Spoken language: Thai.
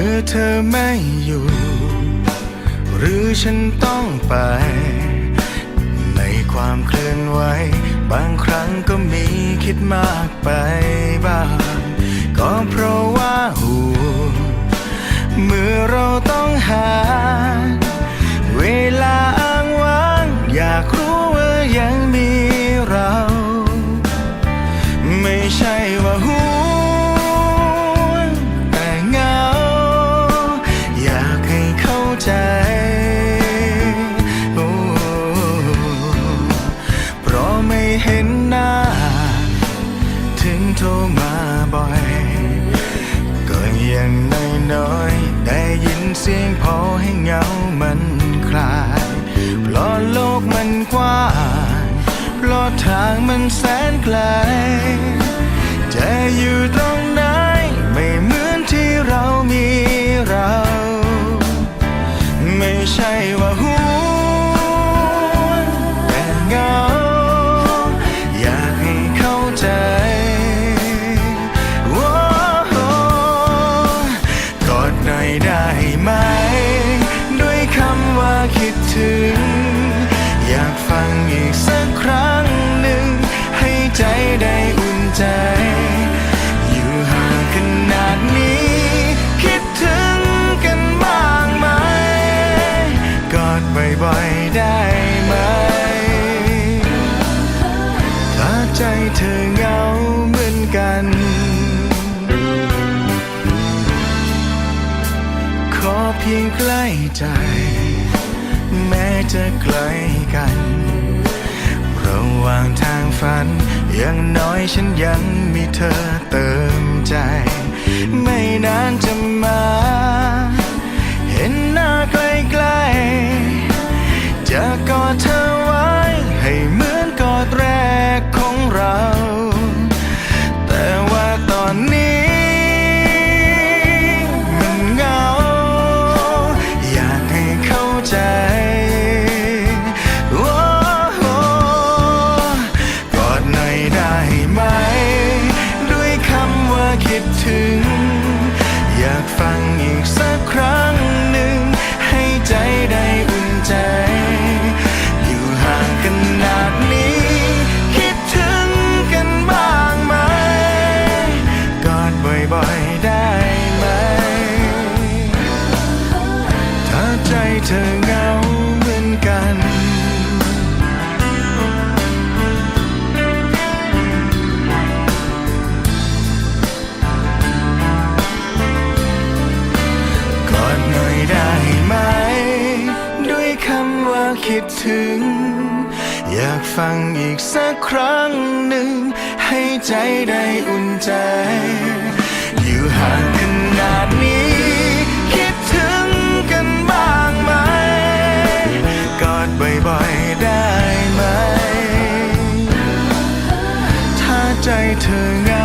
มื่อเธอไม่อยู่ หรือฉันต้องไป ในความเคลื่อนไหว บางครั้งก็มีคิดมากไปบ้าง ก็เพราะว่าห่วงเมื่อเราต้องหา เวลาอ้างว้าง อยากรู้ว่ายังมีเรา ไม่ใช่ว่า มาบ่อย ก็ยังน้อยๆได้ยินเสียงพอให้เหงามันคลาย เพราะโลกมันกว้าง เพราะทางมันแสนไกล คิดถึง อยากฟังอีกสักครั้งหนึ่ง ให้ใจได้อุ่นใจ อยู่ห่างขนาดนี้ คิดถึงกันบ้างไหม กอดบ่อยๆได้ไหม ถ้าใจเธอเหงาเหมือนกันขอเพียงใกล้ใจ แม้จะไกลกัน ระหว่างทางฝัน อย่างน้อยฉันยังมีเธอเติมใจ ไม่นานจะมา อยากฟังอีกสักครั้งหนึ่ง ให้ใจได้อุ่นใจ อยู่ห่างกันนาดนี้ คิดถึงกันบ้างไหม กอดบ่อยๆได้ไหม ถ้าใจเธอ คิดถึง อยากฟังอีกสักครั้งหนึ่ง ให้ใจได้อุ่นใจ อยู่ห่างกันนาดนี้ คิดถึงกันบ้างไหม กอดบ่อยๆได้ไหม ถ้าใจเธอ